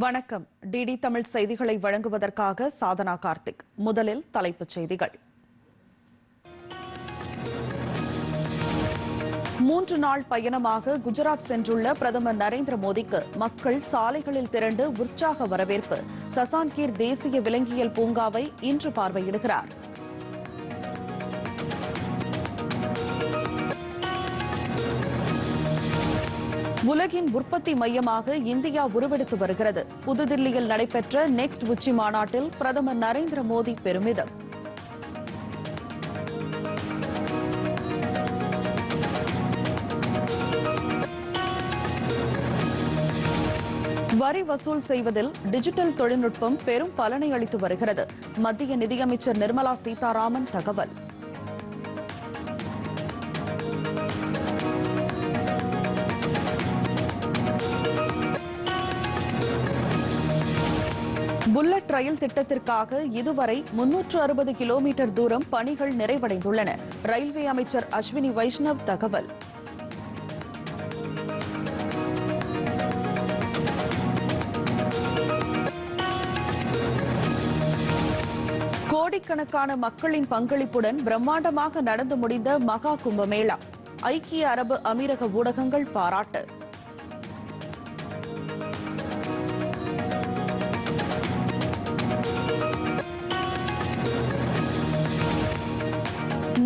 வணக்கம். டிடி தமிழ் செய்திகளை வழங்குவதற்காக சாதனா கார்த்திக். முதலில் தலைப்புச் செய்திகள். மூன்று நாள் பயணமாக குஜராத் சென்றுள்ள பிரதமர் நரேந்திர மோடிக்கு மக்கள் சாலைகளில் திரண்டு உற்சாக வரவேற்பு. சசான்கீர் தேசிய விலங்கியல் பூங்காவை இன்று பார்வையிடுகிறார். உலகின் உற்பத்தி மையமாக இந்தியா உருவெடுத்து வருகிறது. புதுதில்லியில் நடைபெற்ற நெக்ஸ்ட் உச்சி மாநாட்டில் பிரதமர் நரேந்திர மோடி பெருமிதம். வரி வசூல் செய்வதில் டிஜிட்டல் தொழில்நுட்பம் பெரும் பலனை அளித்து வருகிறது. மத்திய நிதியமைச்சர் நிர்மலா சீதாராமன் தகவல். ரயில் திட்டத்திற்காக இதுவரை முன்னூற்று அறுபது கிலோமீட்டர் தூரம் பணிகள் நிறைவடைந்துள்ளன. ரயில்வே அமைச்சர் அஸ்வினி வைஷ்ணவ் தகவல். கோடிக்கணக்கான மக்களின் பங்களிப்புடன் பிரம்மாண்டமாக நடந்து முடிந்த மகா கும்பமேளா. ஐக்கிய அரபு அமீரக ஊடகங்கள் பாராட்டு.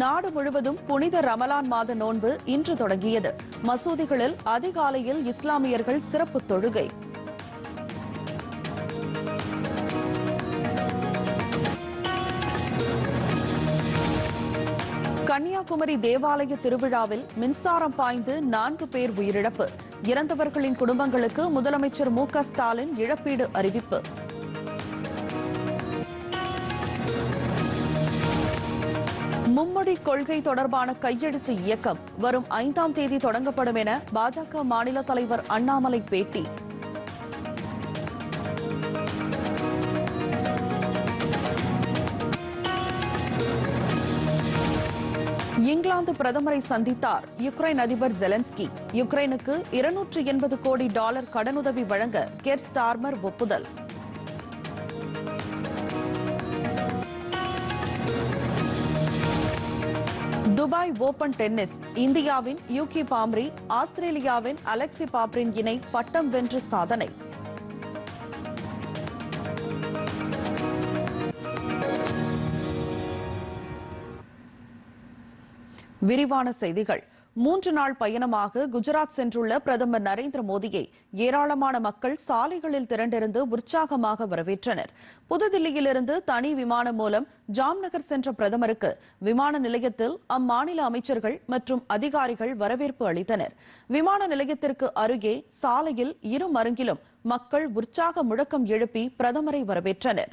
நாடு முழுவதும் புனித ரமலான் மாத நோன்பு இன்று தொடங்கியது. மசூதிகளில் அதிகாலையில் இஸ்லாமியர்கள் சிறப்பு தொழுகை. கன்னியாகுமரி தேவாலய திருவிழாவில் மின்சாரம் பாய்ந்து நான்கு பேர் உயிரிழப்பு. இறந்தவர்களின் குடும்பங்களுக்கு முதலமைச்சர் மு க ஸ்டாலின் இழப்பீடு அறிவிப்பு. மும்மொழி கொள்கை தொடர்பான கையெழுத்து இயக்கம் வரும் ஐந்தாம் தேதி தொடங்கப்படும் என பாஜக மாநில தலைவர் அண்ணாமலை பேட்டி. இங்கிலாந்து பிரதமரை சந்தித்தார் யுக்ரைன் அதிபர் ஜெலன்ஸ்கி. யுக்ரைனுக்கு இருநூற்று எண்பது கோடி டாலர் கடனுதவி வழங்க கெர் ஸ்டார்மர் ஒப்புதல். துபாய் ஓபன் டென்னிஸ் இந்தியாவின் யூகி பாம்ரி ஆஸ்திரேலியாவின் அலெக்சி பாப்ரின் இணை பட்டம் வென்று சாதனை. விரிவான செய்திகள். மூன்று நாள் பயணமாக குஜராத் சென்றுள்ள பிரதமர் நரேந்திர மோடியை ஏராளமான மக்கள் சாலைகளில் திரண்டிருந்து உற்சாகமாக வரவேற்றனர். புதுதில்லியிலிருந்து தனி விமானம் மூலம் ஜாம்நகர் சென்ற பிரதமருக்கு விமான நிலையத்தில் அம்மாநில அமைச்சர்கள் மற்றும் அதிகாரிகள் வரவேற்பு அளித்தனர். விமான நிலையத்திற்கு அருகே சாலையில் இரு மருங்கிலும் மக்கள் உற்சாக முழக்கம் எழுப்பி பிரதமரை வரவேற்றனர்.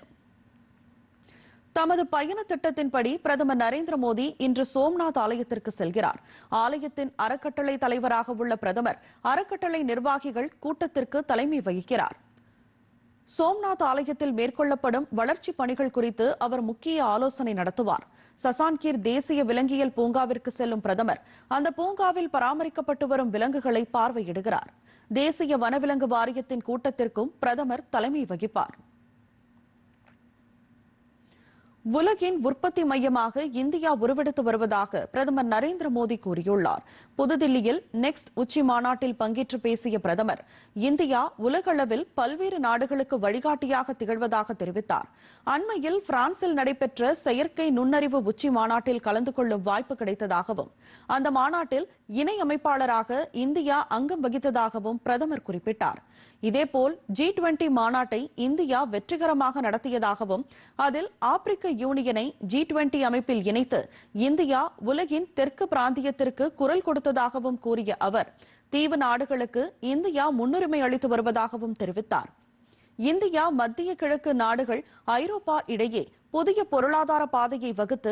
தமது பயண திட்டத்தின்படி பிரதமர் நரேந்திர மோடி இன்று சோம்நாத் ஆலயத்திற்கு செல்கிறார். ஆலயத்தின் அறக்கட்டளை தலைவராக உள்ள பிரதமர் அறக்கட்டளை நிர்வாகிகள் கூட்டத்திற்கு தலைமை வகிக்கிறார். சோம்நாத் ஆலயத்தில் மேற்கொள்ளப்படும் வளர்ச்சிப் பணிகள் குறித்து அவர் முக்கிய ஆலோசனை நடத்துவார். சசான்கீர் தேசிய விலங்கியல் பூங்காவிற்கு செல்லும் பிரதமர் அந்த பூங்காவில் பராமரிக்கப்பட்டு வரும் விலங்குகளை பார்வையிடுகிறார். தேசிய வனவிலங்கு வாரியத்தின் கூட்டத்திற்கும் பிரதமர் தலைமை வகிப்பார். உலகின் உற்பத்தி மையமாக இந்தியா உருவெடுத்து வருவதாக பிரதமர் நரேந்திர மோடி கூறியுள்ளார். புதுதில்லியில் நெக்ஸ்ட் உச்சி மாநாட்டில் பங்கேற்று பேசிய பிரதமர் இந்தியா உலகளவில் பல்வேறு நாடுகளுக்கு வழிகாட்டியாக திகழ்வதாக தெரிவித்தார். அண்மையில் பிரான்சில் நடைபெற்ற செயற்கை நுண்ணறிவு உச்சி மாநாட்டில் கலந்து கொள்ளும் வாய்ப்பு கிடைத்ததாகவும் அந்த மாநாட்டில் இணை அமைப்பாளராக இந்தியா அங்கம் வகித்ததாகவும் பிரதமர் குறிப்பிட்டார். இதேபோல் ஜி டுவெண்டி மாநாட்டை இந்தியா வெற்றிகரமாக நடத்தியதாகவும் அதில் ஆப்பிரிக்க யூனியனை ஜி டுவெண்டி அமைப்பில் இணைத்து இந்தியா உலகின் தெற்கு பிராந்தியத்திற்கு குரல் கொடுத்ததாகவும் கூறிய அவர் தீவு நாடுகளுக்கு இந்தியா முன்னுரிமை அளித்து வருவதாகவும் தெரிவித்தார். இந்தியா மத்திய கிழக்கு நாடுகள் ஐரோப்பா இடையே புதிய பொருளாதார பாதையை வகுத்து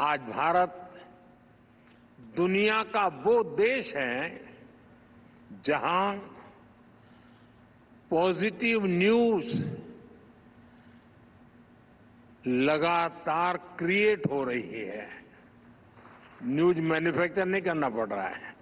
आज भारत दुनिया का वो देश है जहाँ पॉजिटिव न्यूज़ लगातार क्रिएट हो रही है। न्यूज़ मैन्युफैक्चर नहीं करना पड़ रहा है।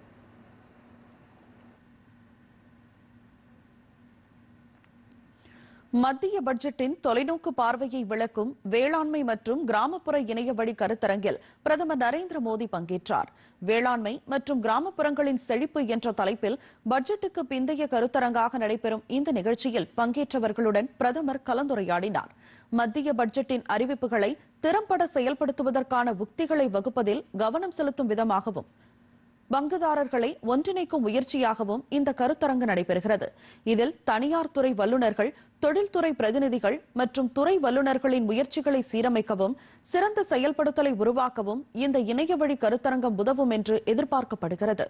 மத்திய பட்ஜெட்டின் தொலைநோக்கு பார்வையை விளக்கும் வேளாண்மை மற்றும் கிராமப்புற இணைய வழி கருத்தரங்கில் பிரதமர் நரேந்திர மோடி பங்கேற்றார். வேளாண்மை மற்றும் கிராமப்புறங்களின் செழிப்பு என்ற தலைப்பில் பட்ஜெட்டுக்கு பிந்தைய கருத்தரங்காக நடைபெறும் இந்த நிகழ்ச்சியில் பங்கேற்றவர்களுடன் பிரதமர் கலந்துரையாடினார். மத்திய பட்ஜெட்டின் அறிவிப்புகளை திறம்பட செயல்படுத்துவதற்கான உக்திகளை வகுப்பதில் கவனம் செலுத்தும் விதமாகவும் பங்குதாரர்களை ஒன்றிணைக்கும் முயற்சியாகவும் இந்த கருத்தரங்கு நடைபெறுகிறது. இதில் தனியார் துறை வல்லுநர்கள் தொழில்துறை பிரதிநிதிகள் மற்றும் துறை வல்லுநர்களின் முயற்சிகளை சீரமைக்கவும் சிறந்த செயல்படுத்தலை உருவாக்கவும் இந்த இணையவழி கருத்தரங்கம் உதவும் என்று எதிர்பார்க்கப்படுகிறது.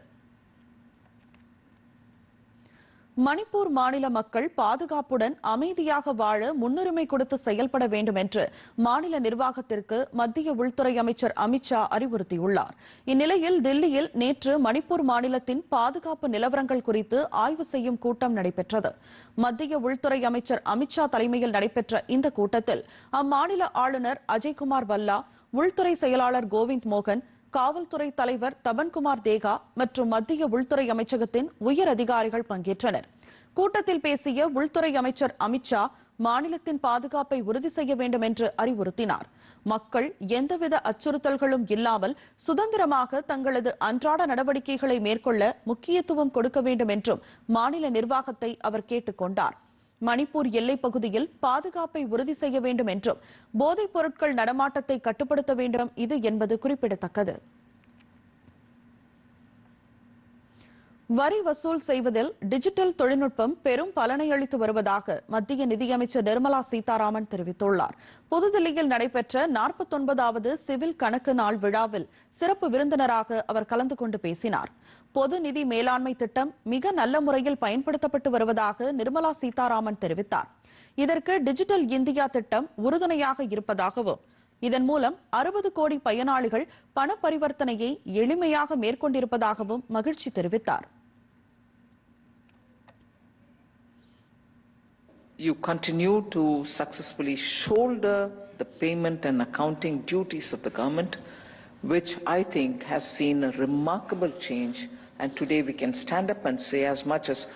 மணிப்பூர் மாநில மக்கள் பாதுகாப்புடன் அமைதியாக வாழ முன்னுரிமை கொடுத்து செயல்பட வேண்டும் என்று மாநில நிர்வாகத்திற்கு மத்திய உள்துறை அமைச்சர் அமித்ஷா அறிவுறுத்தியுள்ளார். இந்நிலையில் தில்லியில் நேற்று மணிப்பூர் மாநிலத்தின் பாதுகாப்பு நிலவரங்கள் குறித்து ஆய்வு செய்யும் கூட்டம் நடைபெற்றது. மத்திய உள்துறை அமைச்சர் அமித்ஷா தலைமையில் நடைபெற்ற இந்த கூட்டத்தில் அம்மாநில ஆளுநர் அஜய்குமார் வல்லா உள்துறை செயலாளர் கோவிந்த் மோகன் காவல்துறை தலைவர் தபன்குமார் தேகா மற்றும் மத்திய உள்துறை அமைச்சகத்தின் உயர் அதிகாரிகள் பங்கேற்றனர். கூட்டத்தில் பேசிய உள்துறை அமைச்சர் அமித்ஷா மாநிலத்தின் பாதுகாப்பை உறுதி செய்ய வேண்டும் என்று அறிவுறுத்தினார். மக்கள் எந்தவித அச்சுறுத்தல்களும் இல்லாமல் சுதந்திரமாக தங்களது அன்றாட நடவடிக்கைகளை மேற்கொள்ள முக்கியத்துவம் கொடுக்க வேண்டும் என்றும் மாநில நிர்வாகத்தை அவர் கேட்டுக் கொண்டார். மணிப்பூர் எல்லைப் பகுதியில் பாதுகாப்பை உறுதி செய்ய வேண்டும் என்றும் போதைப் பொருட்கள் நடமாட்டத்தை கட்டுப்படுத்த வேண்டும். இது என்பது குறிப்பிடத்தக்கது. வரி வசூல் செய்வதில் டிஜிட்டல் தொழில்நுட்பம் பெரும் பலனை அளித்து வருவதாக மத்திய நிதியமைச்சர் நிர்மலா சீதாராமன் தெரிவித்துள்ளார். புதுதில்லியில் நடைபெற்ற நாற்பத்தொன்பதாவது சிவில் கணக்கு நாள் விழாவில் சிறப்பு விருந்தினராக அவர் கலந்து கொண்டு பேசினார். பொது நிதி மேலாண்மை திட்டம் மிக நல்ல முறையில் பயன்படுத்தப்பட்டு வருவதாக நிர்மலா சீதாராமன் தெரிவித்தார். இதற்கு டிஜிட்டல் இந்தியா திட்டம் உறுதுணையாக இருப்பதாகவும் இதன் மூலம் அறுபது கோடி பயனாளிகள் பண பரிவர்த்தனையை எளிமையாக மேற்கொண்டிருப்பதாகவும் மகிழ்ச்சி தெரிவித்தார். You continue to successfully shoulder the payment and accounting duties of the government, which I think has seen a remarkable change. And today we can stand up and say, as much as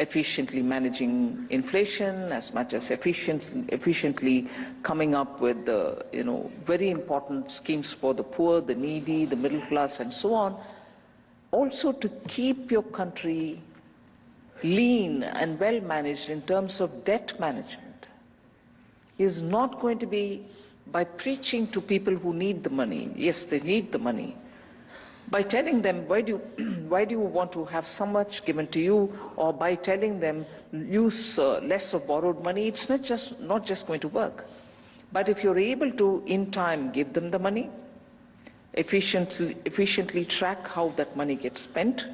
efficiently managing inflation, as much as efficiently coming up with the, you know, very important schemes for the poor, the needy, the middle class, and so on, also to keep your country lean and well managed in terms of debt management is not going to be by preaching to people who need the money. Yes, they need the money. By telling them, why do you, why do you want to have so much given to you? Or by telling them, use uh, less of borrowed money, it's not just, not just going to work. But if you're able to, in time, give them the money, efficiently, efficiently track how that money gets spent,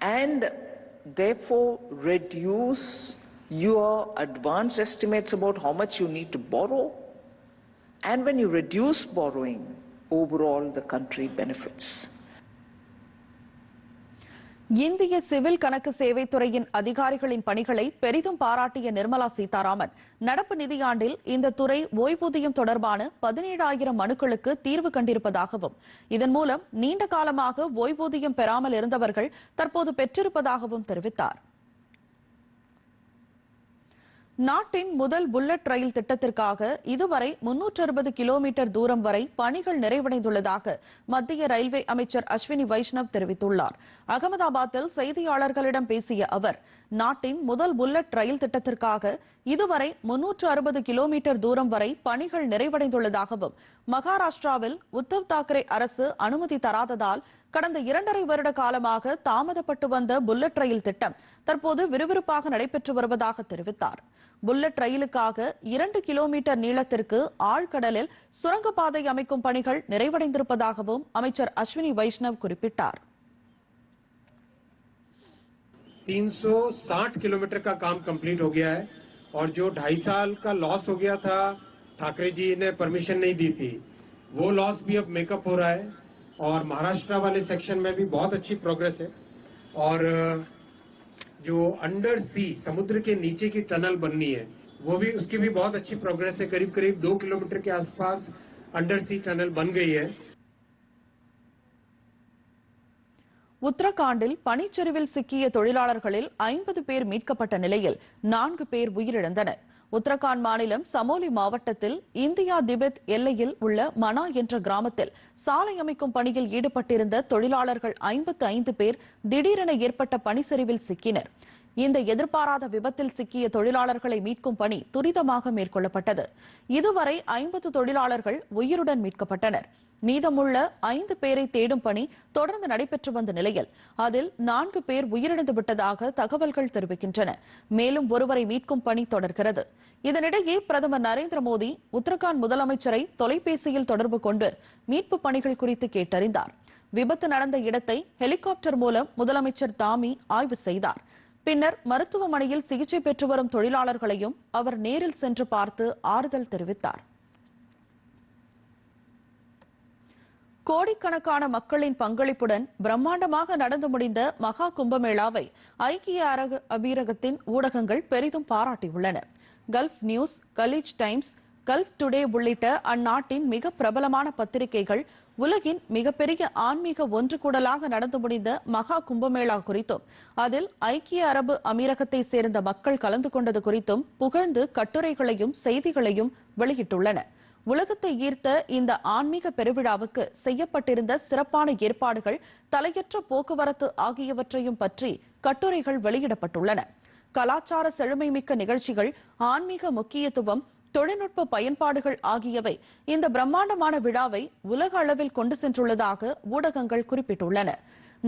and therefore reduce your advance estimates about how much you need to borrow. And when you reduce borrowing, overall the country benefits. இந்திய civil கணக்கு சேவைத்துறையின் அதிகாரிகளின் பணிகளை பெரிதும் பாராட்டிய நிர்மலா சீதாராமன் நடப்பு நிதியாண்டில் இந்த துறை ஓய்வூதியம் தொடர்பான பதினேழாயிரம் மனுக்களுக்கு தீர்வு கண்டிருப்பதாகவும் இதன் மூலம் நீண்ட காலமாக ஓய்வூதியம் பெறாமல் இருந்தவர்கள் தற்போது பெற்றிருப்பதாகவும் தெரிவித்தார். நாட்டின் முதல் புல்லட் ரயில் திட்டத்திற்காக இதுவரை முன்னூற்று அறுபது கிலோமீட்டர் தூரம் வரை பணிகள் நிறைவடைந்துள்ளதாக மத்திய ரயில்வே அமைச்சர் அஸ்வினி வைஷ்ணவ் தெரிவித்துள்ளார். அகமதாபாத்தில் செய்தியாளர்களிடம் பேசிய அவர் நாட்டின் முதல் புல்லட் ரயில் திட்டத்திற்காக இதுவரை முன்னூற்று அறுபது கிலோமீட்டர் தூரம் வரை பணிகள் நிறைவடைந்துள்ளதாகவும் மகாராஷ்டிராவில் உத்தவ் தாக்கரே அரசு அனுமதி தராததால் கடந்த இரண்டரை வருட காலமாக தாமதப்பட்டு வந்த புல்லட் ரயில் திட்டம் தற்போது விறுவிறுப்பாக நடைபெற்று வருவதாக தெரிவித்தார். புல்லட் ரயிலுக்காக இரண்டு கிலோமீட்டர் நீளத்திற்கு ஆழ்கடலில் சுரங்கப்பாதை அமைக்கும் பணிகள் நிறைவடைந்திருப்பதாகவும் அமைச்சர் அஸ்வினி வைஷ்ணவ் குறிப்பிட்டார் 360 किलोमीटर का काम कंप्लीट हो गया है और जो ढाई साल का लॉस हो गया था ठाकरे जी ने परमिशन नहीं दी थी वो लॉस भी अब मेकअप हो रहा है और महाराष्ट्र वाले सेक्शन में भी बहुत अच्छी प्रोग्रेस है और अ, जो अंडर सी समुद्र के नीचे की टनल बननी है वो भी उसकी भी बहुत अच्छी प्रोग्रेस है करीब करीब दो किलोमीटर के आसपास अंडर सी टनल बन गई है உத்தரகாண்டில் பனிச்சரிவில் சிக்கிய தொழிலாளர்களில் ஐம்பது பேர் மீட்கப்பட்ட நிலையில் நான்கு பேர் உயிரிழந்தனர் உத்தரகாண்ட் மாநிலம் சமோலி மாவட்டத்தில் இந்தியா திபெத் எல்லையில் உள்ள மனா என்ற கிராமத்தில் சாலை அமைக்கும் பணியில் ஈடுபட்டிருந்த தொழிலாளர்கள் ஐம்பத்து ஐந்து பேர் திடீரென ஏற்பட்ட பனிச்சரிவில் சிக்கினர். இந்த எதிர்பாராத விபத்தில் சிக்கிய தொழிலாளர்களை மீட்கும் பணி துரிதமாக மேற்கொள்ளப்பட்டது. இதுவரை ஐம்பது தொழிலாளர்கள் உயிருடன் மீட்கப்பட்டனர். மீதமுள்ள ஐந்து பேரை தேடும் பணி தொடர்ந்து நடைபெற்று வந்த நிலையில் அதில் நான்கு பேர் உயிரிழந்து விட்டதாக தகவல்கள் தெரிவிக்கின்றன. மேலும் ஒருவரை மீட்கும் பணி தொடர்கிறது. இதனிடையே பிரதமர் நரேந்திர மோடி உத்தரகாண்ட் முதலமைச்சரை தொலைபேசியில் தொடர்பு கொண்டு மீட்பு பணிகள் குறித்து கேட்டறிந்தார். விபத்து நடந்த இடத்தை ஹெலிகாப்டர் மூலம் முதலமைச்சர் தாமி ஆய்வு செய்தார். பின்னர் மருத்துவமனையில் சிகிச்சை பெற்று வரும் தொழிலாளர்களையும் அவர் நேரில் சென்று பார்த்து ஆறுதல் தெரிவித்தார். கோடிக்கணக்கான மக்களின் பங்களிப்புடன் பிரம்மாண்டமாக நடந்து முடிந்த மகா கும்பமேளாவை ஐக்கிய அரக அமீரகத்தின் ஊடகங்கள் பெரிதும் பாராட்டியுள்ளன. Gulf News Khaleej Times Gulf Today உள்ளிட்ட அந்நாட்டின் மிக பிரபலமான பத்திரிகைகள் உலகின் மிகப்பெரிய ஆன்மீக ஒன்று கூடலாக நடந்து முடிந்த மகா கும்பமேளா குறித்தும் அதில் ஐக்கிய அரபு அமீரகத்தை சேர்ந்த மக்கள் கலந்து கொண்டது குறித்தும் புகழ்ந்து கட்டுரைகளையும் செய்திகளையும் வெளியிட்டுள்ளன. உலகத்தை ஈர்த்த இந்த ஆன்மீக பெருவிழாவுக்கு செய்யப்பட்டிருந்த சிறப்பான ஏற்பாடுகள் தலையற்ற போக்குவரத்து ஆகியவற்றையும் பற்றி கட்டுரைகள் வெளியிடப்பட்டுள்ளன. கலாச்சார செழுமைமிக்க நிகழ்ச்சிகள் ஆன்மீக முக்கியத்துவம் தொழில்நுட்ப பயன்பாடுகள் ஆகியவை இந்த பிரம்மாண்டமான விழாவை உலக அளவில் கொண்டு சென்றுள்ளதாக ஊடகங்கள் குறிப்பிட்டுள்ளன.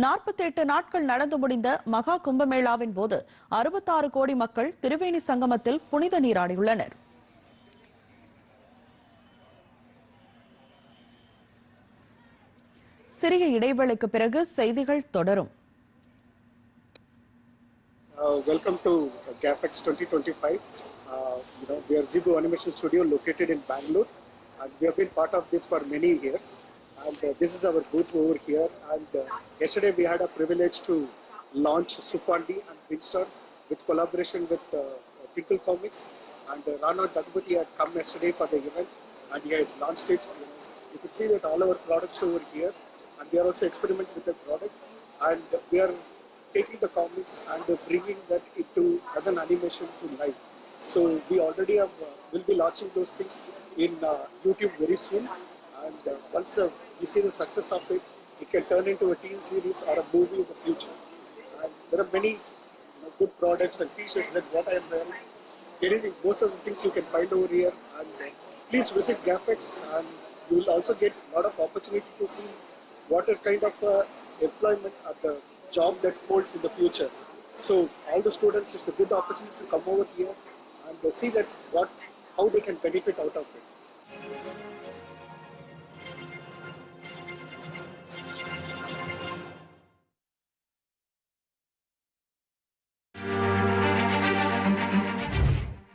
48 நாட்கள் நடந்து முடிந்த மகா கும்பமேளாவின் போது அறுபத்தாறு கோடி மக்கள் திரிவேணி சங்கமத்தில் புனித நீராடியுள்ளனர். சிறிய இடைவேளைக்கு பிறகு செய்திகள் தொடரும் Uh, welcome to uh, GAPEX 2025. Uh, you know, we are Zebu Animation Studio located in Bangalore, and we have been part of this for many years. And uh, this is our booth over here. And uh, yesterday we had a privilege to launch Supandi and Pinstar with collaboration with uh, Twinkle Comics. And uh, Rana Dagbuti had come yesterday for the event, and he had launched it. You, know, you can see that all our products over here, and we are also experimenting with the product. And we are taking the comics and bringing that into as an animation to life. So we already have uh, will be launching those things in uh, YouTube very soon. And uh, once the, we see the success of it, it can turn into a TV series or a movie in the future. And there are many you know, good products and T-shirts that what I am wearing. Anything, most of the things you can find over here. And please visit GAPEX and you will also get a lot of opportunity to see what are kind of uh, employment or the job that holds in the future. So all the students, it's a good opportunity to come over here and uh, see that what how they can benefit out of it.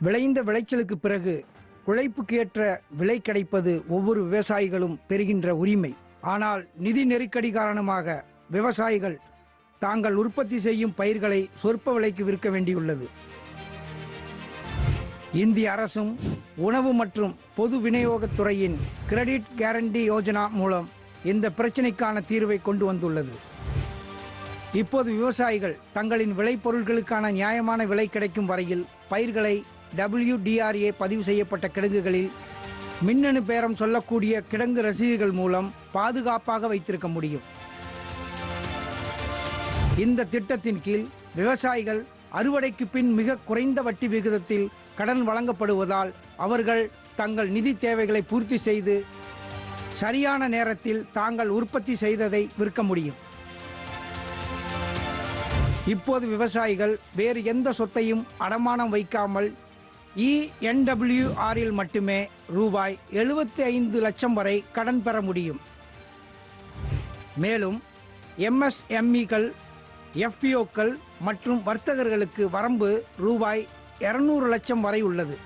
விளைந்த விளைச்சலுக்கு பிறகு உழைப்புக்கு ஏற்ற விலை கிடைப்பது ஒவ்வொரு விவசாயிகளும் பெறுகின்ற உரிமை ஆனால் நிதி நெருக்கடி காரணமாக விவசாயிகள் தாங்கள் உற்பத்தி செய்யும் பயிர்களை சொற்ப விலைக்கு விற்க வேண்டியுள்ளது. இந்திய அரசும் உணவு மற்றும் பொது விநியோகத்துறையின் கிரெடிட் கேரண்டி யோஜனா மூலம் இந்த பிரச்சினைக்கான தீர்வை கொண்டு வந்துள்ளது. இப்போது விவசாயிகள் தங்களின் விளைபொருட்களுக்கான நியாயமான விலை கிடைக்கும் வரையில் பயிர்களை டபிள்யூடிஆர்ஏ பதிவு செய்யப்பட்ட கிடங்குகளில் மின்னணு பேரம் சொல்லக்கூடிய கிடங்கு ரசீதுகள் மூலம் பாதுகாப்பாக வைத்திருக்க முடியும். இந்த திட்டத்தின் கீழ் விவசாயிகள் அறுவடைக்கு பின் மிக குறைந்த வட்டி விகிதத்தில் கடன் வழங்கப்படுவதால் அவர்கள் தங்கள் நிதி தேவைகளை பூர்த்தி செய்து சரியான நேரத்தில் தாங்கள் உற்பத்தி செய்ததை விற்க முடியும். இப்போது விவசாயிகள் வேறு எந்த சொத்தையும் அடமானம் வைக்காமல் இஎன்டபிள்யூஆரில் மட்டுமே ரூபாய் எழுபத்தி ஐந்து லட்சம் வரை கடன் பெற முடியும். மேலும் எம்எஸ்எம்இகள் எஃபிஓக்கள் மற்றும் வர்த்தகர்களுக்கு வரம்பு ரூபாய் இருநூறு லட்சம் வரை உள்ளது.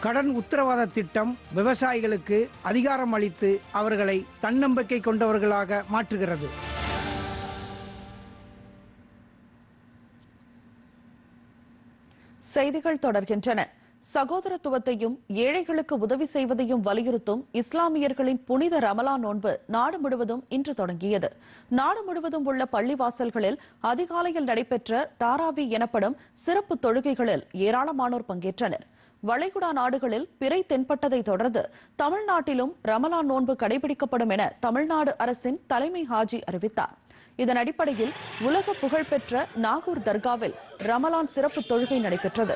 கடன் உத்தரவாத திட்டம் விவசாயிகளுக்கு அதிகாரம் அளித்து அவர்களை தன்னம்பிக்கை கொண்டவர்களாக மாற்றுகிறது. செய்திகள் தொடர்கின்றன. சகோதரத்துவத்தையும் ஏழைகளுக்கு உதவி செய்வதையும் வலியுறுத்தும் இஸ்லாமியர்களின் புனித ரமலா நோன்பு நாடு முழுவதும் இன்று தொடங்கியது. நாடு முழுவதும் உள்ள பள்ளிவாசல்களில் அதிகாலையில் நடைபெற்ற தாராவி எனப்படும் சிறப்பு தொழுகைகளில் ஏராளமானோர் பங்கேற்றனர். வளைகுடா நாடுகளில் பிறை தென்பட்டதை தொடர்ந்து தமிழ்நாட்டிலும் ரமலான் நோன்பு கடைபிடிக்கப்படும் என தமிழ்நாடு அரசின் தலைமை ஹாஜி அறிவித்தார். இதன் அடிப்படையில் உலக புகழ்பெற்ற நாகூர் தர்காவில் ரமலான் சிறப்பு தொழுகை நடைபெற்றது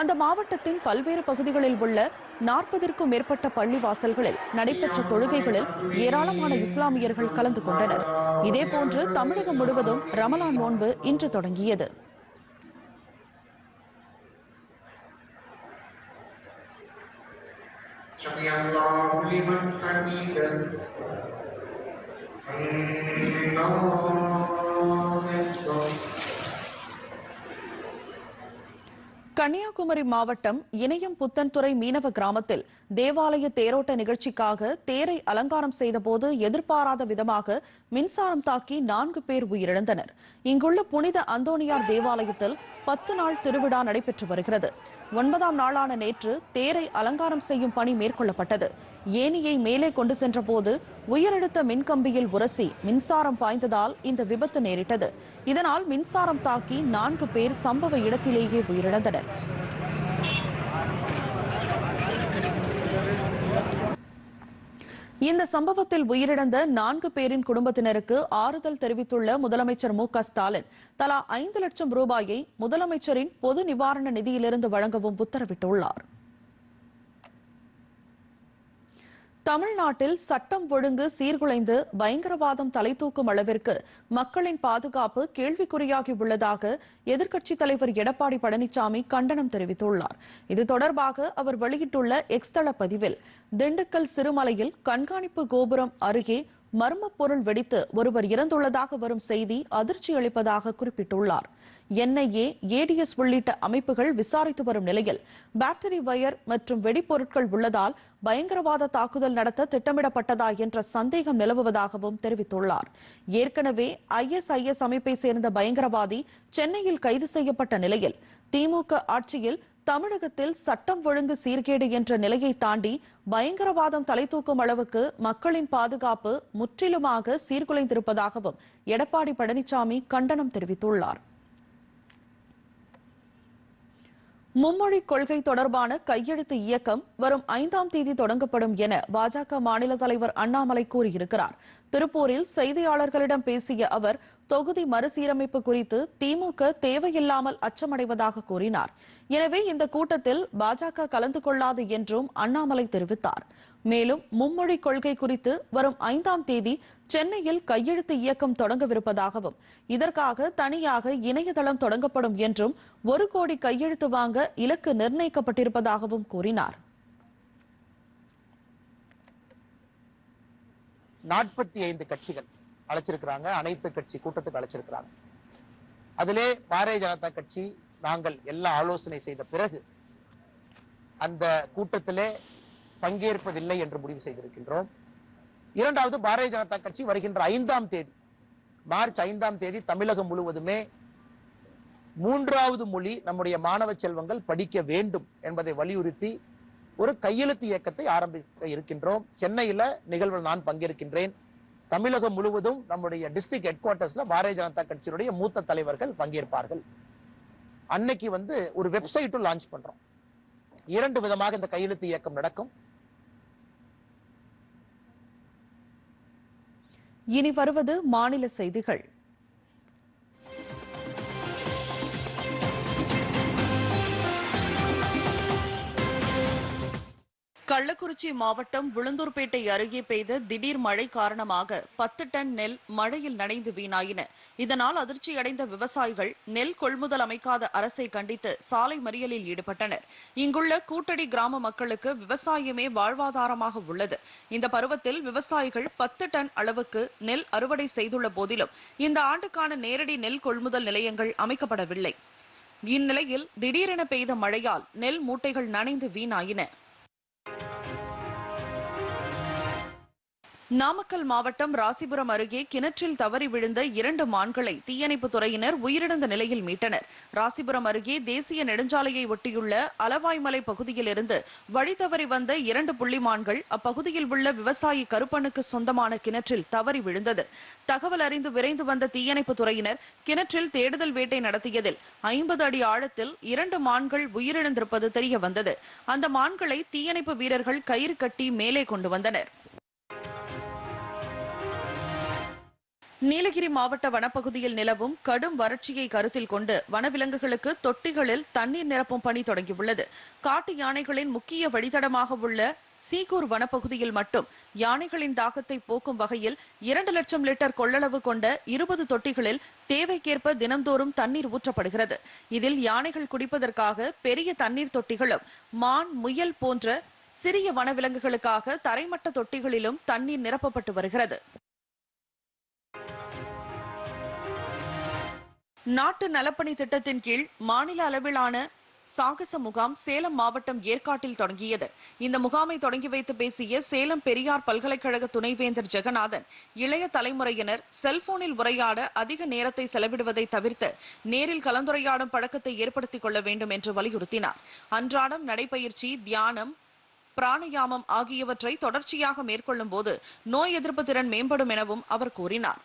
அந்த மாவட்டத்தின் பல்வேறு பகுதிகளில் உள்ள நாற்பதிற்கும் மேற்பட்ட பள்ளி வாசல்களில் நடைபெற்ற தொழுகைகளில் ஏராளமான இஸ்லாமியர்கள் கலந்து கொண்டனர் இதேபோன்று தமிழகம் முழுவதும் ரமலான் நோன்பு இன்று தொடங்கியது سمع الله لمن حمده الله أكبر கன்னியாகுமரி மாவட்டம் இணையம் புத்தன்துறை மீனவ கிராமத்தில் தேவாலய தேரோட்ட நிகழ்ச்சிக்காக தேரை அலங்காரம் செய்தபோது எதிர்பாராத விதமாக மின்சாரம் தாக்கி நான்கு பேர் உயிரிழந்தனர். இங்குள்ள புனித அந்தோனியார் தேவாலயத்தில் பத்து நாள் திருவிழா நடைபெற்று வருகிறது. ஒன்பதாம் நாளான நேற்று தேரை அலங்காரம் செய்யும் பணி மேற்கொள்ளப்பட்டது. ஏனியை மேலே கொண்டு சென்றபோது உயரழுத்த மின்கம்பியில் உரசி மின்சாரம் பாய்ந்ததால் இந்த விபத்து நேரிட்டது. இதனால் மின்சாரம் தாக்கி நான்கு பேர் சம்பவ இடத்திலேயே உயிரிழந்தனர். இந்த சம்பவத்தில் உயிரிழந்த நான்கு பேரின் குடும்பத்தினருக்கு ஆறுதல் தெரிவித்துள்ள முதலமைச்சர் மு க ஸ்டாலின் தலா ஐந்து லட்சம் ரூபாயை முதலமைச்சரின் பொது நிவாரண நிதியிலிருந்து வழங்கவும் உத்தரவிட்டுள்ளார். தமிழ்நாட்டில் சட்டம் ஒழுங்கு சீர்குலைந்து பயங்கரவாதம் தலை தூக்கும் அளவிற்கு மக்களின் பாதுகாப்பு கேள்விக்குறியாகி உள்ளதாக எதிர்க்கட்சித் தலைவர் எடப்பாடி பழனிசாமி கண்டனம் தெரிவித்துள்ளார். இது தொடர்பாக அவர் வெளியிட்டுள்ள எக்ஸ்தள பதிவில் திண்டுக்கல் சிறுமலையில் கண்காணிப்பு கோபுரம் அருகே மர்ம பொருள் வெடித்து ஒருவர் இறந்துள்ளதாக வரும் செய்தி அதிர்ச்சி அளிப்பதாக குறிப்பிட்டுள்ளார். என்ஐஏ ஏடிஎஸ் உள்ளிட்ட அமைப்புகள் விசாரித்து வரும் நிலையில் பேட்டரி வயர் மற்றும் வெடிப்பொருட்கள் உள்ளதால் பயங்கரவாத தாக்குதல் நடத்த திட்டமிடப்பட்டதா என்ற சந்தேகம் நிலவுவதாகவும் தெரிவித்துள்ளார். ஏற்கனவே ஐஎஸ்ஐஎஸ் அமைப்பை சேர்ந்த பயங்கரவாதி சென்னையில் கைது செய்யப்பட்ட நிலையில் திமுக ஆட்சியில் தமிழகத்தில் சட்டம் ஒழுங்கு சீர்கேடு என்ற நிலையை தாண்டி பயங்கரவாதம் தலை தூக்கும் அளவுக்கு மக்களின் பாதுகாப்பு முற்றிலுமாக சீர்குலைந்திருப்பதாகவும் எடப்பாடி பழனிசாமி கண்டனம் தெரிவித்துள்ளார். மும்மொழி கொள்கை தொடர்பான கையெழுத்து இயக்கம் வரும் ஐந்தாம் தேதி தொடங்கப்படும் என பாஜக மாநில தலைவர் அண்ணாமலை கூறியிருக்கிறார். திருப்பூரில் செய்தியாளர்களிடம் பேசிய அவர் தொகுதி மறுசீரமைப்பு குறித்து திமுக தேவையில்லாமல் அச்சமடைவதாக கூறினார். எனவே இந்த கூட்டத்தில் பாஜக கலந்து கொள்ளாது என்றும் அண்ணாமலை தெரிவித்தார். மேலும் மும்மொழி கொள்கை குறித்து வரும் ஐந்தாம் தேதி சென்னையில் கையெழுத்து இயக்கம் தொடங்கவிருப்பதாகவும் இதற்காக தனியாக இணையதளம் தொடங்கப்படும் என்றும் ஒரு கோடி கையெழுத்து வாங்க இலக்கு நிர்ணயிக்கப்பட்டிருப்பதாகவும் கூறினார். நாற்பத்தி ஐந்து கட்சிகள் அழைச்சிருக்கிறாங்க. அனைத்து கட்சி கூட்டத்துக்கு அழைச்சிருக்கிறாங்க. அதிலே பாரதிய ஜனதா கட்சி நாங்கள் எல்லா ஆலோசனை செய்த பிறகு அந்த கூட்டத்திலே பங்கேற்பதில்லை என்று முடிவு செய்திருக்கின்றோம். இரண்டாவது பாரதிய ஜனதா கட்சி வருகின்ற ஐந்தாம் தேதி மார்ச் ஐந்தாம் தேதி தமிழகம் முழுவதுமே மூன்றாவது மொழி நம்முடைய மாணவ செல்வங்கள் படிக்க வேண்டும் என்பதை வலியுறுத்தி ஒரு கையெழுத்து இயக்கத்தை ஆரம்பிக்க இருக்கின்றோம். சென்னையில நிகழ்வில் நான் பங்கேற்கின்றேன். தமிழகம் முழுவதும் நம்முடைய டிஸ்ட்ரிக்ட் ஹெட் குவார்ட்டர்ஸ்ல பாரதிய ஜனதா கட்சியினுடைய மூத்த தலைவர்கள் பங்கேற்பார்கள். அன்னைக்கு வந்து ஒரு வெப்சைட்டும் லான்ச் பண்றோம். இரண்டு விதமாக இந்த கையெழுத்து இயக்கம் நடக்கும். இனி வருவது மாநில செய்திகள். கள்ளக்குறிச்சி மாவட்டம் விழுந்தூர்பேட்டை அருகே பெய்த திடீர் மழை காரணமாக பத்து டன் நெல் மழையில் நனைந்து வீணாயின. இதனால் அதிர்ச்சியடைந்த விவசாயிகள் நெல் கொள்முதல் அமைக்காத அரசை கண்டித்து சாலை மறியலில் ஈடுபட்டனர். இங்குள்ள கூட்டடி கிராம மக்களுக்கு விவசாயமே வாழ்வாதாரமாக உள்ளது. இந்த பருவத்தில் விவசாயிகள் பத்து டன் அளவுக்கு நெல் அறுவடை செய்துள்ள போதிலும் இந்த ஆண்டுக்கான நேரடி நெல் கொள்முதல் நிலையங்கள் அமைக்கப்படவில்லை. இந்நிலையில் திடீரென பெய்த மழையால் நெல் மூட்டைகள் நனைந்து வீணாயின. Yeah. நாமக்கல் மாவட்டம் ராசிபுரம் அருகே கிணற்றில் தவறி விழுந்த இரண்டு மான்களை தீயணைப்புத் துறையினர் உயிரிழந்த நிலையில் மீட்டனர். ராசிபுரம் அருகே தேசிய நெடுஞ்சாலையை ஒட்டியுள்ள அலவாய்மலை பகுதியிலிருந்து வழி தவறி வந்த இரண்டு புள்ளிமான்கள் அப்பகுதியில் உள்ள விவசாயி கருப்பனுக்கு சொந்தமான கிணற்றில் தவறி விழுந்தது. தகவல் அறிந்து விரைந்து வந்த தீயணைப்புத் துறையினர் கிணற்றில் தேடுதல் வேட்டை நடத்தியதில் ஐம்பது அடி ஆழத்தில் இரண்டு மான்கள் உயிரிழந்திருப்பது தெரிய வந்தது அந்த மான்களை தீயணைப்பு வீரர்கள் கயிறு கட்டி மேலே கொண்டு வந்தனர். நீலகிரி மாவட்ட வனப்பகுதியில் நிலவும் கடும் வறட்சியை கருத்தில் கொண்டு வனவிலங்குகளுக்கு தொட்டிகளில் தண்ணீர் நிரப்பும் பணி தொடங்கியுள்ளது. காட்டு யானைகளின் முக்கிய வழித்தடமாக உள்ள சீகூர் வனப்பகுதியில் மட்டும் யானைகளின் தாகத்தை போக்கும் வகையில் இரண்டு லட்சம் லிட்டர் கொள்ளளவு கொண்ட இருபது தொட்டிகளில் தேவைக்கேற்ப தினம்தோறும் தண்ணீர் ஊற்றப்படுகிறது. இதில் யானைகள் குடிப்பதற்காக பெரிய தண்ணீர் தொட்டிகளும் மான் முயல் போன்ற சிறிய வனவிலங்குகளுக்காக தரைமட்ட தொட்டிகளிலும் தண்ணீர் நிரப்பப்பட்டு வருகிறது. நாட்டு நலப்பணி திட்டத்தின் கீழ் மாநில அளவிலான சாகச முகாம் சேலம் மாவட்டம் ஏற்காட்டில் தொடங்கியது. இந்த முகாமை தொடங்கி வைத்து பேசிய சேலம் பெரியார் பல்கலைக்கழக துணைவேந்தர் ஜெகநாதன் இளைய தலைமுறையினர் செல்போனில் உரையாட அதிக நேரத்தை செலவிடுவதை தவிர்த்து நேரில் கலந்துரையாடும் பழக்கத்தை ஏற்படுத்திக் கொள்ள வேண்டும் என்று வலியுறுத்தினார். அன்றாடம் நடைபயிற்சி தியானம் பிராணயாமம் ஆகியவற்றை தொடர்ச்சியாக மேற்கொள்ளும் போது நோய் எதிர்ப்பு திறன் மேம்படும் எனவும் அவர் கூறினார்.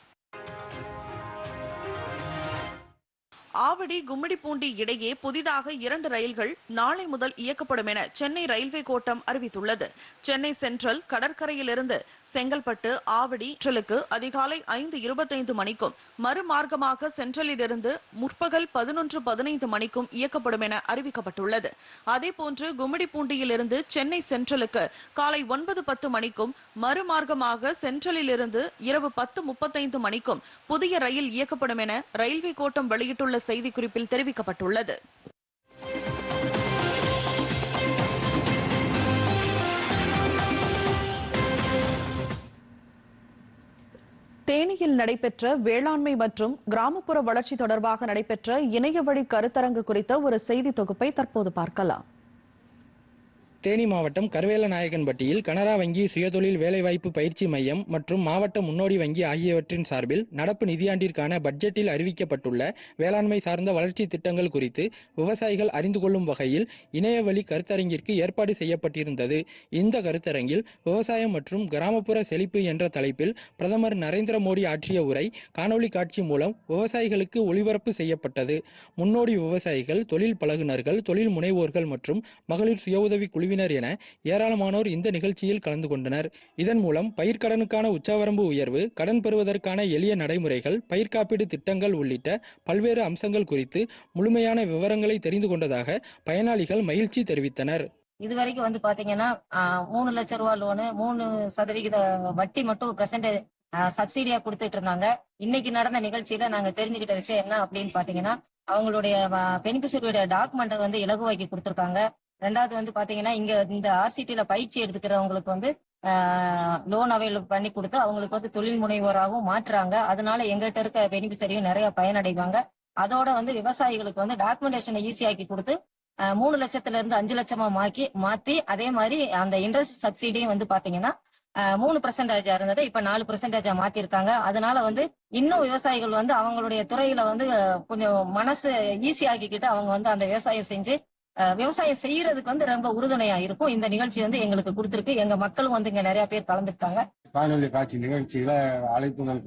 ஆவடி கும்மிடிப்பூண்டி இடையே புதிதாக இரண்டு ரயில்கள் நாளை முதல் இயக்கப்படும் என சென்னை ரயில்வே கோட்டம் அறிவித்துள்ளது. சென்னை சென்ட்ரல் கடற்கரையிலிருந்து செங்கல்பட்டு ஆவடி சென்ட்ரலுக்கு அதிகாலை ஐந்து இருபத்தைந்து மணிக்கும் மறுமார்க்கமாக சென்ட்ரலிலிருந்து முற்பகல் பதினொன்று பதினைந்து மணிக்கும் இயக்கப்படும் என அறிவிக்கப்பட்டுள்ளது. அதேபோன்று கும்மிடிப்பூண்டியிலிருந்து சென்னை சென்ட்ரலுக்கு காலை ஒன்பது பத்து மணிக்கும் மறுமார்க்கமாக சென்ட்ரலிலிருந்து இரவு பத்து முப்பத்தைந்து மணிக்கும் புதிய ரயில் இயக்கப்படும் என ரயில்வே கோட்டம் வெளியிட்டுள்ள செய்திக்குறிப்பில் தெரிவிக்கப்பட்டுள்ளது. தேனியில் நடைபெற்ற வேளாண்மை மற்றும் கிராமப்புற வளர்ச்சி தொடர்பாக நடைபெற்ற இணைய வழி கருத்தரங்கு குறித்த ஒரு செய்தி தொகுப்பை தற்போது பார்க்கலாம். தேனி மாவட்டம் கருவேலநாயக்கன்பட்டியில் கனரா வங்கி சுயதொழில் வேலைவாய்ப்பு பயிற்சி மையம் மற்றும் மாவட்ட முன்னோடி வங்கி ஆகியவற்றின் சார்பில் நடப்பு நிதியாண்டிற்கான பட்ஜெட்டில் அறிவிக்கப்பட்டுள்ள வேளாண்மை சார்ந்த வளர்ச்சி திட்டங்கள் குறித்து விவசாயிகள் அறிந்து கொள்ளும் வகையில் இணையவழி கருத்தரங்கிற்கு ஏற்பாடு செய்யப்பட்டிருந்தது. இந்த கருத்தரங்கில் விவசாயம் மற்றும் கிராமப்புற செழிப்பு என்ற தலைப்பில் பிரதமர் நரேந்திர மோடி ஆற்றிய உரை காணொலி காட்சி மூலம் விவசாயிகளுக்கு ஒளிபரப்பு செய்யப்பட்டது. முன்னோடி விவசாயிகள் தொழில் பழகுனர்கள் தொழில் முனைவோர்கள் மற்றும் மகளிர் சுய உதவி பிரிவினர் என ஏராளமானோர் இந்த நிகழ்ச்சியில் கலந்து கொண்டனர். இதன் மூலம் பயிர்க்கடனுக்கான உச்சவரம்பு உயர்வு கடன் பெறுவதற்கான எளிய நடைமுறைகள் பயிர் காப்பீடு திட்டங்கள் உள்ளிட்ட பல்வேறு அம்சங்கள் குறித்து முழுமையான விவரங்களை தெரிந்து கொண்டதாக பயனாளிகள் மகிழ்ச்சி தெரிவித்தனர். இது வரைக்கும் வந்து பாத்தீங்கன்னா மூணு லட்சம் ரூபா லோனு மூணு சதவிகித வட்டி மட்டும் பிரசன்ட் சப்சிடியா கொடுத்துட்டு இருந்தாங்க. இன்னைக்கு நடந்த நிகழ்ச்சியில நாங்க தெரிஞ்சுக்கிட்ட விஷயம் என்ன அப்படின்னு பாத்தீங்கன்னா அவங்களுடைய பெனிஃபிஷரியோட டாக்குமெண்ட் வந்து இலகுவாக்கி கொடுத்துருக்காங்க. ரெண்டாவது வந்து பாத்தீங்கன்னா இங்க இந்த ஆர்சிடில பயிற்சி எடுத்துக்கிறவங்களுக்கு வந்து லோன் அவைலபிள் பண்ணி கொடுத்து அவங்களுக்கு வந்து தொழில் முனைவோராகவும் மாற்றுறாங்க. அதனால எங்கிட்ட இருக்க பெனிஃபிஷரியும் நிறைய பயனடைவாங்க. அதோட வந்து விவசாயிகளுக்கு வந்து டாக்குமெண்டேஷனை ஈஸியாக்கி கொடுத்து மூணு லட்சத்துல இருந்து அஞ்சு லட்சமா மாக்கி மாத்தி அதே மாதிரி அந்த இன்ட்ரெஸ்ட் சப்சிடியும் வந்து பாத்தீங்கன்னா மூணு பர்சன்டேஜா இருந்ததை இப்ப நாலு பர்சன்டேஜா மாத்திருக்காங்க. அதனால வந்து இன்னும் விவசாயிகள் வந்து அவங்களுடைய துறையில வந்து கொஞ்சம் மனசு ஈஸி ஆக்கிக்கிட்டு அவங்க வந்து அந்த விவசாயம் செஞ்சு விவசாயம் செய்யறதுக்கு வந்து ரொம்ப உறுதுணையா இருக்கும். இந்த நிகழ்ச்சி வந்து எங்களுக்கு கொடுத்துருக்கு. எங்க மக்களும் வந்து இங்க நிறைய பேர் கலந்துருக்காங்க காணொலி காட்சி நிகழ்ச்சியில அழைப்புகள்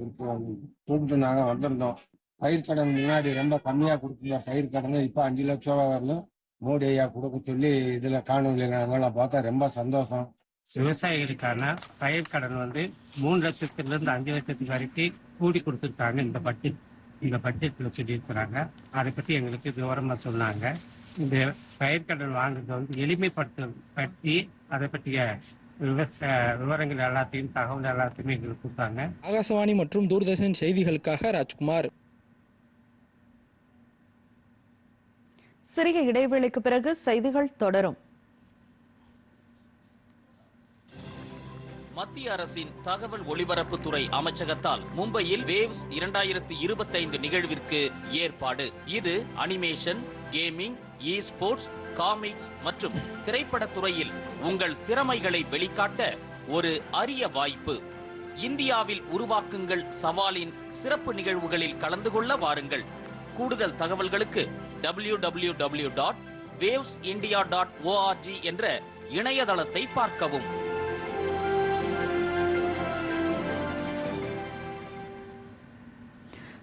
கொடுத்து நாங்க வந்திருந்தோம். பயிர் கடன் முன்னாடி ரொம்ப கம்மியா கொடுத்துருந்த பயிர் கடனை இப்ப அஞ்சு லட்சம் ரூபா வரலும் மோடி ஐயா கொடுக்க சொல்லி இதுல காணொலி நாங்களாம் பார்த்தா ரொம்ப சந்தோஷம். விவசாயிகளுக்கான பயிர் கடன் வந்து மூணு லட்சத்துல இருந்து அஞ்சு லட்சத்துக்கு வரைக்கும் கூடி கொடுத்துருக்காங்க இந்த பட்ஜெட். இந்த பட்ஜெட்ல சொல்லியிருக்கிறாங்க. அதை பத்தி எங்களுக்கு விவரமா சொன்னாங்க. இந்த பயிர் கடன் வாங்குறது வந்து எளிமைப்படுத்த பற்றி அதை பற்றிய விவரங்கள் எல்லாத்தையும் தகவல் எல்லாத்தையுமே எங்களுக்கு கொடுத்தாங்க. ஆகாசவாணி மற்றும் தூர்தர்ஷன் செய்திகளுக்காக ராஜ்குமார். சிறிய இடைவேளைக்கு பிறகு செய்திகள் தொடரும். மத்திய அரசின் தகவல் ஒலிபரப்புத்துறை அமைச்சகத்தால் மும்பையில் வேவ்ஸ் இரண்டாயிரத்தி இருபத்தைந்து நிகழ்விற்கு ஏற்பாடு. இது animation gaming e sports comics மற்றும் திரைப்படத் துறையில் உங்கள் திறமைகளை வெளிக்காட்ட ஒரு அரிய வாய்ப்பு. இந்தியாவில் உருவாக்குங்கள் சவாலின் சிறப்பு நிகழ்வுகளில் கலந்து கொள்ள வாருங்கள். கூடுதல் தகவல்களுக்கு W W W dot waves India dot ORG என்ற இணையதளத்தை பார்க்கவும்.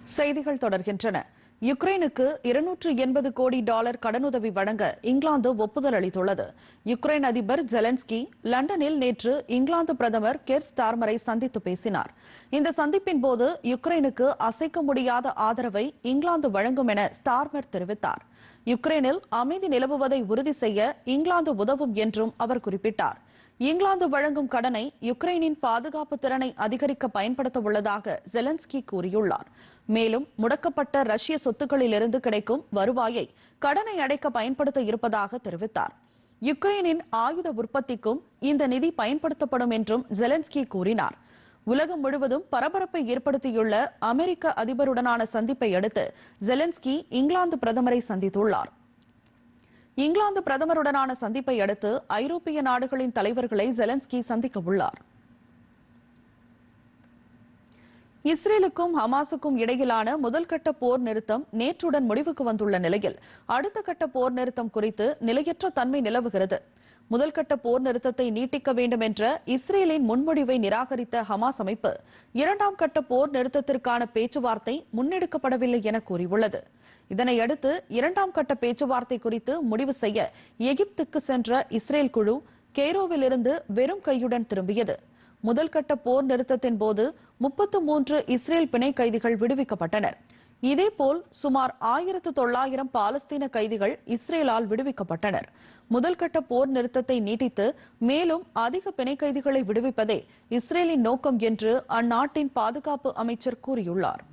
செய்திகள் தொடர்கின்றன. யுக்ரைனுக்கு இருநூற்று எண்பது கோடி டாலர் கடனுதவி வழங்க இங்கிலாந்து ஒப்புதல் அளித்துள்ளது. யுக்ரைன் அதிபர் ஜெலன்ஸ்கி லண்டனில் நேற்று இங்கிலாந்து பிரதமர் கெர் ஸ்டார்மரை சந்தித்து பேசினார். இந்த சந்திப்பின் போது யுக்ரைனுக்கு அசைக்க முடியாத ஆதரவை இங்கிலாந்து வழங்கும் என ஸ்டார்மர் தெரிவித்தார். யுக்ரைனில் அமைதி நிலவுவதை உறுதி செய்ய இங்கிலாந்து உதவும் என்றும் அவர் குறிப்பிட்டார். இங்கிலாந்து வழங்கும் கடனை யுக்ரைனின் பாதுகாப்பு திறனை அதிகரிக்க பயன்படுத்த உள்ளதாக ஜெலன்ஸ்கி கூறியுள்ளார். மேலும் முடக்கப்பட்ட ரஷ்ய சொத்துக்களிலிருந்து கிடைக்கும் வருவாயை கடனை அடைக்க பயன்படுத்த இருப்பதாக தெரிவித்தார். யுக்ரைனின் ஆயுத உற்பத்திக்கும் இந்த நிதி பயன்படுத்தப்படும் என்றும் ஜெலன்ஸ்கி கூறினார். உலகம் முழுவதும் பரபரப்பை ஏற்படுத்தியுள்ள அமெரிக்க அதிபருடனான சந்திப்பை அடுத்து ஜெலன்ஸ்கி இங்கிலாந்து பிரதமரை சந்தித்துள்ளார். இங்கிலாந்து பிரதமருடனான சந்திப்பை அடுத்து ஐரோப்பிய நாடுகளின் தலைவர்களை ஜெலன்ஸ்கி சந்திக்க உள்ளார். இஸ்ரேலுக்கும் ஹமாஸுக்கும் இடையிலான முதல்கட்ட போர் நிறுத்தம் நேற்றுடன் முடிவுக்கு வந்துள்ள நிலையில் அடுத்த கட்ட போர் நிறுத்தம் குறித்து நிலையற்ற தன்மை நிலவுகிறது. முதல்கட்ட போர் நிறுத்தத்தை நீட்டிக்க வேண்டும் என்ற இஸ்ரேலின் முன்மொழிவை நிராகரித்த ஹமாஸ் அமைப்பு இரண்டாம் கட்ட போர் நிறுத்தத்திற்கான பேச்சுவார்த்தை முன்னெடுக்கப்படவில்லை என கூறியுள்ளது. இதனையடுத்து இரண்டாம் கட்ட பேச்சுவார்த்தை குறித்து முடிவு செய்ய எகிப்துக்கு சென்ற இஸ்ரேல் குழு கெய்ரோவிலிருந்து வெறும் கையுடன் திரும்பியது. முதல் கட்ட போர் நிறுத்தத்தின் போது முப்பத்து மூன்று இஸ்ரேல் பிணை கைதிகள் விடுவிக்கப்பட்டனர் இதேபோல் சுமார் ஆயிரத்து தொள்ளாயிரம் பாலஸ்தீன கைதிகள் இஸ்ரேலால் விடுவிக்கப்பட்டனர். முதல் கட்ட போர் நிறுத்தத்தை நீட்டித்து மேலும் அதிக பிணை கைதிகளை விடுவிப்பதே இஸ்ரேலின் நோக்கம் என்று அந்நாட்டின் பாதுகாப்பு அமைச்சர் கூறியுள்ளார்.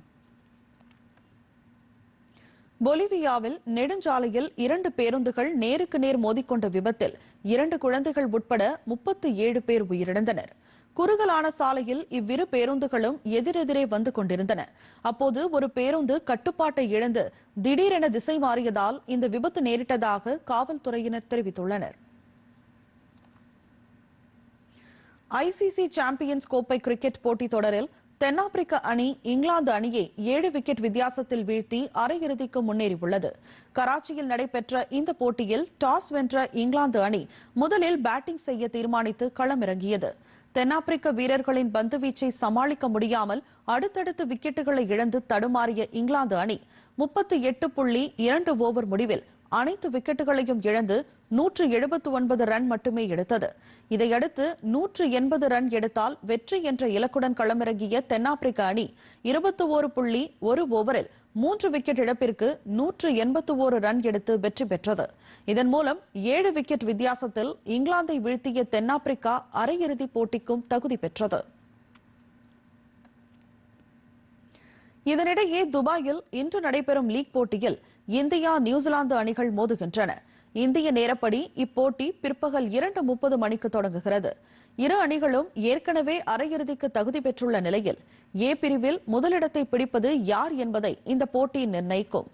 பொலிவியாவில் நெடுஞ்சாலையில் இரண்டு பேருந்துகள் நேருக்கு நேர் மோதிக்கொண்ட விபத்தில் இரண்டு குழந்தைகள் உட்பட முப்பத்து ஏழு பேர் உயிரிழந்தனர். குறுகலான சாலையில் இவ்விரு பேருந்துகளும் எதிரெதிரே வந்து கொண்டிருந்தன. அப்போது ஒரு பேருந்து கட்டுப்பாட்டை இழந்து திடீரென திசை மாறியதால் இந்த விபத்து நேரிட்டதாக காவல்துறையினர் தெரிவித்துள்ளனர். ஐசிசி சாம்பியன்ஸ் கோப்பை கிரிக்கெட் போட்டித் தொடரில் தென்னாப்பிரிக்க அணி இங்கிலாந்து அணியை ஏழு விக்கெட் வித்தியாசத்தில் வீழ்த்தி அரையிறுதிக்கு முன்னேறியுள்ளது. கராச்சியில் நடைபெற்ற இந்த போட்டியில் டாஸ் வென்ற இங்கிலாந்து அணி முதலில் பேட்டிங் செய்ய தீர்மானித்து களமிறங்கியது. தென்னாப்பிரிக்க வீரர்களின் பந்துவீச்சை சமாளிக்க முடியாமல் அடுத்தடுத்து விக்கெட்டுகளை இழந்து தடுமாறிய இங்கிலாந்து அணி முப்பத்தி எட்டு புள்ளி இரண்டு ஓவர் முடிவில் அனைத்து விக்கெட்டுகளையும் இழந்து நூற்று எழுபத்து ஒன்பது ரன் மட்டுமே எடுத்தது. இதையடுத்து நூற்று எண்பது ரன் எடுத்தால் வெற்றி என்ற இலக்குடன் களமிறங்கிய தென்னாப்பிரிக்க அணி இருபத்தி ஓரு புள்ளி ஒரு ஓவரில் மூன்று விக்கெட் இழப்பிற்கு நூற்று எண்பத்து ஓரு ரன் எடுத்து வெற்றி பெற்றது. இதன் மூலம் ஏழு விக்கெட் வித்தியாசத்தில் இங்கிலாந்தை வீழ்த்திய தென்னாப்பிரிக்கா அரையிறுதிப் போட்டிக்கும் தகுதி பெற்றது. இதனிடையே துபாயில் இன்று நடைபெறும் லீக் போட்டியில் இந்தியா நியூசிலாந்து அணிகள் மோதுகின்றன. இந்திய நேரப்படி இப்போட்டி பிற்பகல் இரண்டு முப்பது மணிக்கு தொடங்குகிறது. இரு அணிகளும் ஏற்கனவே அரையிறுதிக்கு தகுதி பெற்றுள்ள நிலையில் ஏ பிரிவில் முதலிடத்தை பிடிப்பது யார் என்பதை இந்த போட்டி நிர்ணயிக்கும்.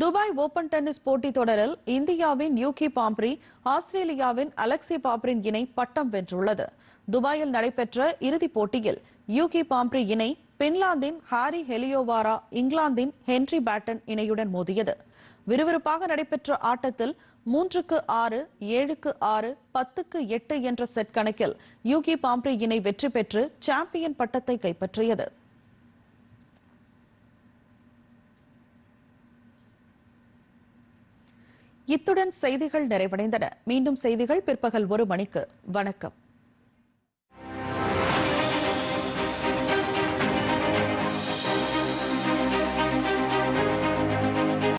துபாய் ஓபன் டென்னிஸ் போட்டி தொடரில் இந்தியாவின் யூகி பாம்ப்ரி ஆஸ்திரேலியாவின் அலெக்சி பாப்ரின் இணை பட்டம் வென்றுள்ளது. துபாயில் நடைபெற்ற இறுதிப் போட்டியில் யூகி பாம்ப்ரி இணை பின்லாந்தின் ஹாரி ஹெலியோவாரா இங்கிலாந்தின் ஹென்ரி பேட்டன் இணையுடன் மோதியது. விறுவிறுப்பாக நடைபெற்ற ஆட்டத்தில் மூன்றுக்கு ஆறு ஏழுக்கு ஆறு பத்துக்கு எட்டு என்ற செட் கணக்கில் யூகி பாம்ப்ரி இணை வெற்றி பெற்று சாம்பியன் பட்டத்தை கைப்பற்றியது. இத்துடன் செய்திகள் நிறைவடைந்தன. மீண்டும் செய்திகள் பிற்பகல் ஒரு மணிக்கு. வணக்கம்.